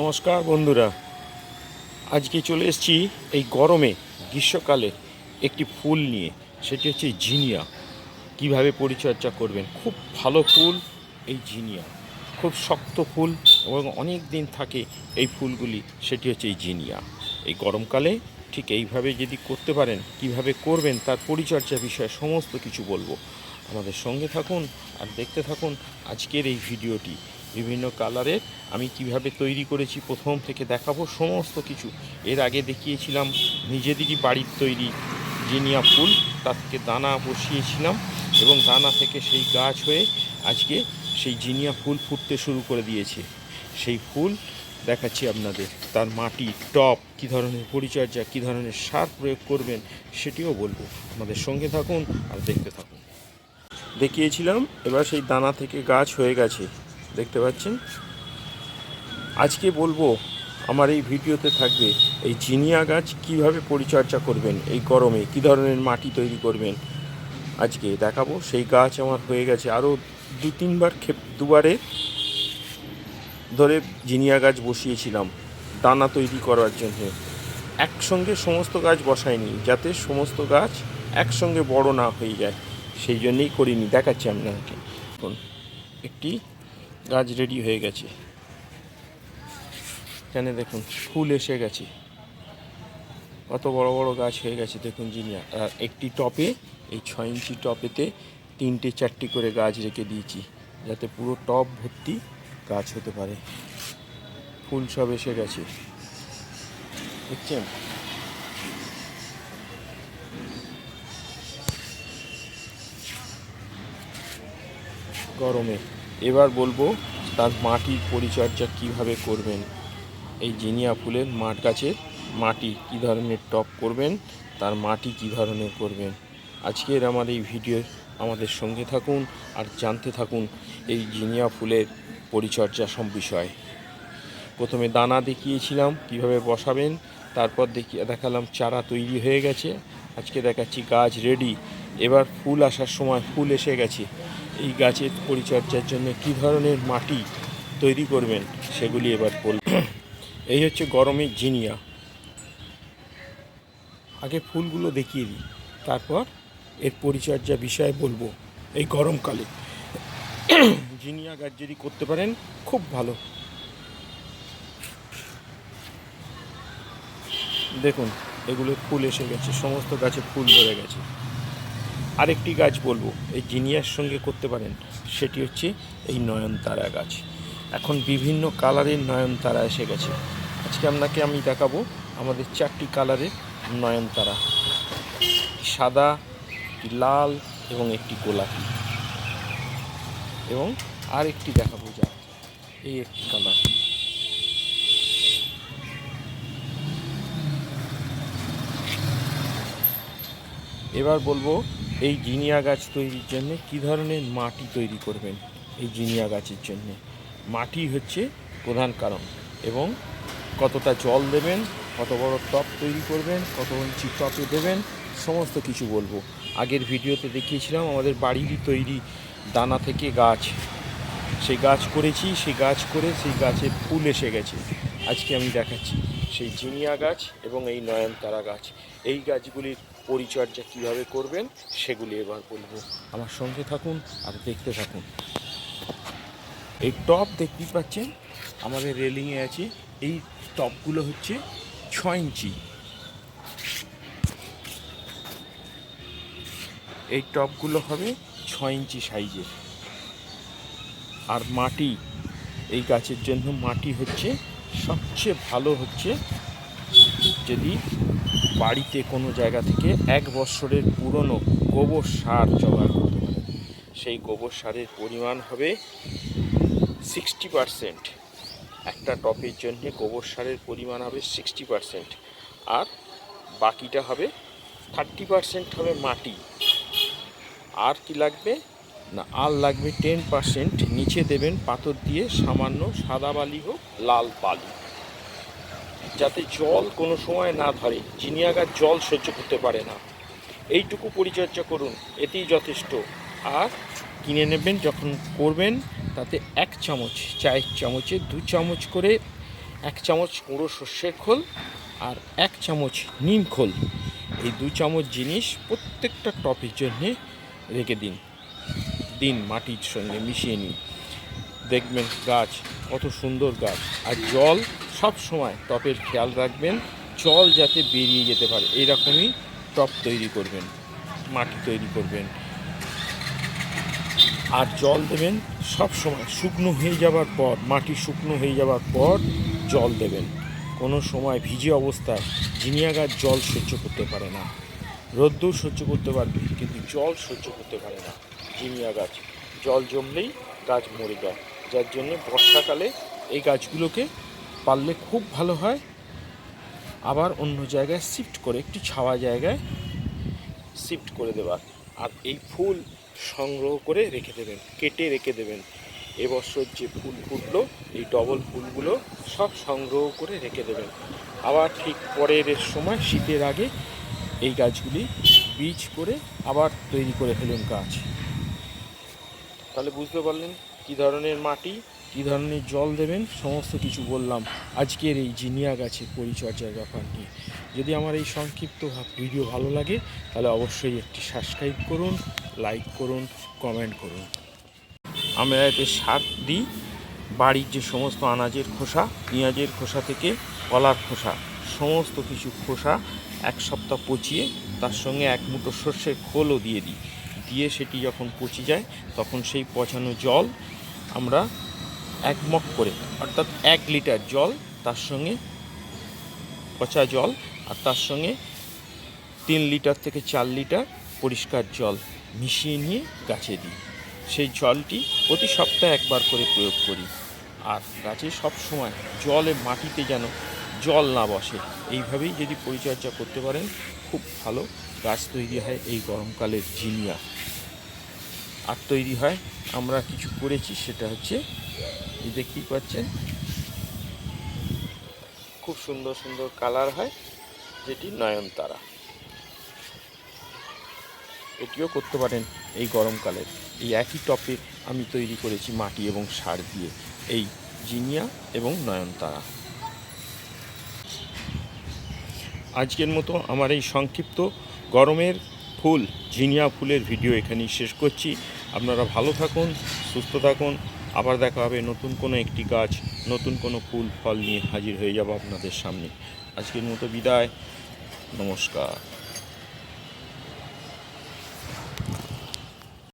নমস্কার বন্ধুরা। আজকে চলে এসেছি এই গরমে, গ্রীষ্মকালে একটি ফুল নিয়ে। সেটি হচ্ছে জিনিয়া কীভাবে পরিচর্যা করবেন? খুব ভালো ফুল এই জিনিয়া খুব শক্ত ফুল এবং অনেক দিন থাকে এই ফুলগুলি। সেটি হচ্ছে এই জিনিয়া এই গরমকালে ঠিক এইভাবে যদি করতে পারেন, কীভাবে করবেন, তার পরিচর্যা বিষয়ে সমস্ত কিছু বলব। আমাদের সঙ্গে থাকুন আর দেখতে থাকুন আজকের এই ভিডিওটি। বিভিন্ন কালারের। আমি কীভাবে তৈরি করেছি, প্রথম থেকে দেখাবো সমস্ত কিছু। এর আগে দেখিয়েছিলাম নিজেদেরই বাড়ির তৈরি জিনিয়া ফুল তার থেকে দানা বসিয়েছিলাম এবং দানা থেকে সেই গাছ হয়ে আজকে সেই জিনিয়া ফুল ফুটতে শুরু করে দিয়েছে। সেই ফুল দেখাচ্ছি আপনাদের। তার মাটি, টপ, কী ধরনের পরিচর্যা, কী ধরনের সার প্রয়োগ করবেন সেটিও বলব। আমাদের সঙ্গে থাকুন আর দেখতে থাকুন। দেখিয়েছিলাম, এবার সেই দানা থেকে গাছ হয়ে গেছে। দেখতে পাচ্ছেন? আজকে বলব, আমার এই ভিডিওতে থাকবে এই জিনিয়া গাছ কীভাবে পরিচর্যা করবেন এই গরমে, কী ধরনের মাটি তৈরি করবেন আজকে দেখাবো। সেই গাছ আমার হয়ে গেছে আরও দু তিনবার ক্ষেপ দুবারে ধরে জিনিয়া গাছ বসিয়েছিলাম দানা তৈরি করার জন্য। একসঙ্গে সমস্ত গাছ বসাইনি, যাতে সমস্ত গাছ একসঙ্গে বড় না হয়ে যায়। সেই জন্যেই করিনি, দেখাচ্ছি আপনাকে। একটি গাছ রেডি হয়ে গেছে। এখানে দেখুন, ফুল এসে গেছে। কত বড় বড় গাছ হয়ে গেছে, দেখুন জিনিয়া আর একটি টপে, এই ছয় ইঞ্চি টপেতে তিনটে চারটি করে গাছ রেখে দিয়েছি, যাতে পুরো টপ ভর্তি গাছ হতে পারে। ফুল সব এসে গেছে। দেখছেন? গরমে। এবার বলব তার মাটির পরিচর্যা কীভাবে করবেন। এই জিনিয়া ফুলের মাঠ গাছের মাটি কী ধরনের টপ করবেন, তার মাটি কী ধরনের করবেন। আজকের আমার এই ভিডিও আমাদের সঙ্গে থাকুন আর জানতে থাকুন এই জিনিয়া ফুলের পরিচর্যা সব বিষয়। প্রথমে দানা দেখিয়েছিলাম, কীভাবে বসাবেন, তারপর দেখিয়ে দেখালাম চারা তৈরি হয়ে গেছে। আজকে দেখাচ্ছি গাছ রেডি এবার ফুল আসার সময় ফুল এসে গেছে। এই গাছের পরিচর্যার জন্য কী ধরনের মাটি তৈরি করবেন সেগুলি এবার বল এই হচ্ছে গরমের জিনিয়া। আগে ফুলগুলো দেখিয়ে দিই, তারপর এর পরিচর্যা বিষয়ে বলব। এই গরমকালে জিনিয়া গাছ যদি করতে পারেন, খুব ভালো। দেখুন, এগুলো ফুল এসে গেছে, সমস্ত গাছে ফুল ধরে গেছে। আরেকটি গাছ বলব, এই জিনিয়ার সঙ্গে করতে পারেন, সেটি হচ্ছে এই নয়নতারা গাছ। এখন বিভিন্ন কালারের নয়নতারা এসে গেছে। আজকে আপনাকে আমি দেখাবো আমাদের চারটি কালারের নয়নতারা। সাদা লাল এবং একটি গোলাপি। এবং আর একটি দেখাবো যা এই একটি কালার। এবার বলব এই জিনিয়া গাছ তৈরির জন্য কী ধরনের মাটি তৈরি করবেন এই জিনিয়া গাছের জন্য? মাটি হচ্ছে প্রধান কারণ এবং কতটা জল দেবেন, কত বড় টপ তৈরি করবেন, কত ইঞ্চি টপে দেবেন, সমস্ত কিছু বলব। আগের ভিডিওতে দেখিয়েছিলাম আমাদের বাড়িরই তৈরি দানা থেকে গাছ। সেই গাছ করেছি, সেই গাছ করে সেই গাছে ফুল এসে গেছে। আজকে আমি দেখাচ্ছি সেই জিনিয়া গাছ এবং এই নয়নতারা গাছ। এই গাছগুলির পরিচর্যা কীভাবে করবেন সেগুলি এবার বলব। আমার সঙ্গে থাকুন আর দেখতে থাকুন। এই টপ দেখতেই পাচ্ছেন আমাদের রেলিংয়ে আছে এই টপগুলো হচ্ছে ছ ইঞ্চি। এই টপগুলো হবে ছ ইঞ্চি সাইজের। আর মাটি এই গাছের জন্য মাটি হচ্ছে সবচেয়ে ভালো হচ্ছে যদি বাড়িতে কোনো জায়গা থেকে এক বছরের পুরনো গোবর সার জোগাড় করতে পারেন সেই গোবর সারের পরিমাণ হবে সিক্সটি পারসেন্ট একটা টপের জন্য গোবর সারের পরিমাণ হবে সিক্সটি পারসেন্ট আর বাকিটা হবে থার্টি পারসেন্ট হবে মাটি। আর কি লাগবে? না, আর লাগবে টেন পারসেন্ট নিচে দেবেন পাথর দিয়ে সামান্য সাদা বালি হোক, লাল বালি। যাতে জল কোনো সময় না ধরে জিনিয়া গাছ জল সহ্য করতে পারে না। এইটুকু পরিচর্যা করুন, এতেই যথেষ্ট। আর কিনে নেবেন, যখন করবেন, তাতে এক চামচ চায়ের চামচে দু চামচ করে এক চামচ গুঁড়ো সর্ষের খোল আর এক চামচ নিম খোল। এই দু চামচ জিনিস প্রত্যেকটা টপের জন্যে রেখে দিন। দিন মাটির সঙ্গে মিশিয়ে নিন। দেখবেন গাছ, কত সুন্দর গাছ। আর জল সব সময় টপের খেয়াল রাখবেন, জল যাতে বেরিয়ে যেতে পারে, এইরকমই টপ তৈরি করবেন, মাটি তৈরি করবেন। আর জল দেবেন সব সময়, শুকনো হয়ে যাবার পর, মাটি শুকনো হয়ে যাবার পর জল দেবেন। কোনো সময় ভিজে অবস্থায় জিনিয়া গাছ জল সহ্য করতে পারে না, রোদ্দুর সহ্য করতে পারবে, কিন্তু জল সহ্য করতে পারে না জিনিয়া গাছ জল জমলেই গাছ মরে যায়। যার জন্য বর্ষাকালে এই গাছগুলোকে পারলে খুব ভালো হয়। আবার অন্য জায়গায় শিফট করে, একটু ছাওয়া জায়গায় শিফট করে দেওয়ার আর এই ফুল সংগ্রহ করে রেখে দেবেন, কেটে রেখে দেবেন। এবছর যে ফুল ফুটলো, এই ডবল ফুলগুলো সব সংগ্রহ করে রেখে দেবেন। আবার ঠিক পরের সময়, শীতের আগে এই গাছগুলি বীজ করে আবার তৈরি করে ফেলুন গাছ। তাহলে বুঝতে পারলেন? কী ধরনের মাটি, কী ধরনের জল দেবেন, সমস্ত কিছু বললাম আজকের এই জিনিয়া গাছের পরিচর্যার ব্যাপার নিয়ে। যদি আমার এই সংক্ষিপ্ত ভিডিও ভালো লাগে, তাহলে অবশ্যই একটি সাবস্ক্রাইব করুন লাইক করুন কমেন্ট করুন। আমরা এতে সার দিই, বাড়ির যে সমস্ত আনাজের খোসা, পেঁয়াজের খোসা থেকে কলার খোসা, সমস্ত কিছু খোসা এক সপ্তাহ পচিয়ে তার সঙ্গে এক মুঠো সর্ষের খোলও দিয়ে দিই। দিয়ে সেটি যখন পচে যায়, তখন সেই পচানো জল আমরা এক মগ করে, অর্থাৎ এক লিটার জল, তার সঙ্গে পচা জল, আর তার সঙ্গে তিন লিটার থেকে চার লিটার পরিষ্কার জল মিশিয়ে নিয়ে গাছে দিই। সেই জলটি প্রতি সপ্তাহে একবার করে প্রয়োগ করি। আর গাছে সব সময় জলে মাটিতে যেন জল না বসে, এইভাবেই যদি পরিচর্যা করতে পারেন, খুব ভালো গাছ তৈরি হয় এই গরমকালের জিনিয়া। আর তৈরি হয়। আমরা কিছু করেছি, সেটা হচ্ছে দেখতেই পাচ্ছেন খুব সুন্দর সুন্দর কালার হয়, যেটি নয়নতারা। এটিও করতে পারেন এই গরমকালে। এই একই টপে আমি তৈরি করেছি মাটি এবং সার দিয়ে। এই জিনিয়া এবং নয়নতারা। আজকের মতো আমার এই সংক্ষিপ্ত গরমের ফুল, ঝিনিয়া ফুলের ভিডিও এখানেই শেষ করছি। আপনারা ভালো থাকুন, সুস্থ থাকুন। আবার দেখা হবে নতুন কোনো একটি গাছ, নতুন কোনো ফুল, ফল নিয়ে হাজির হয়ে যাব আপনাদের সামনে। আজকের মতো বিদায়। নমস্কার।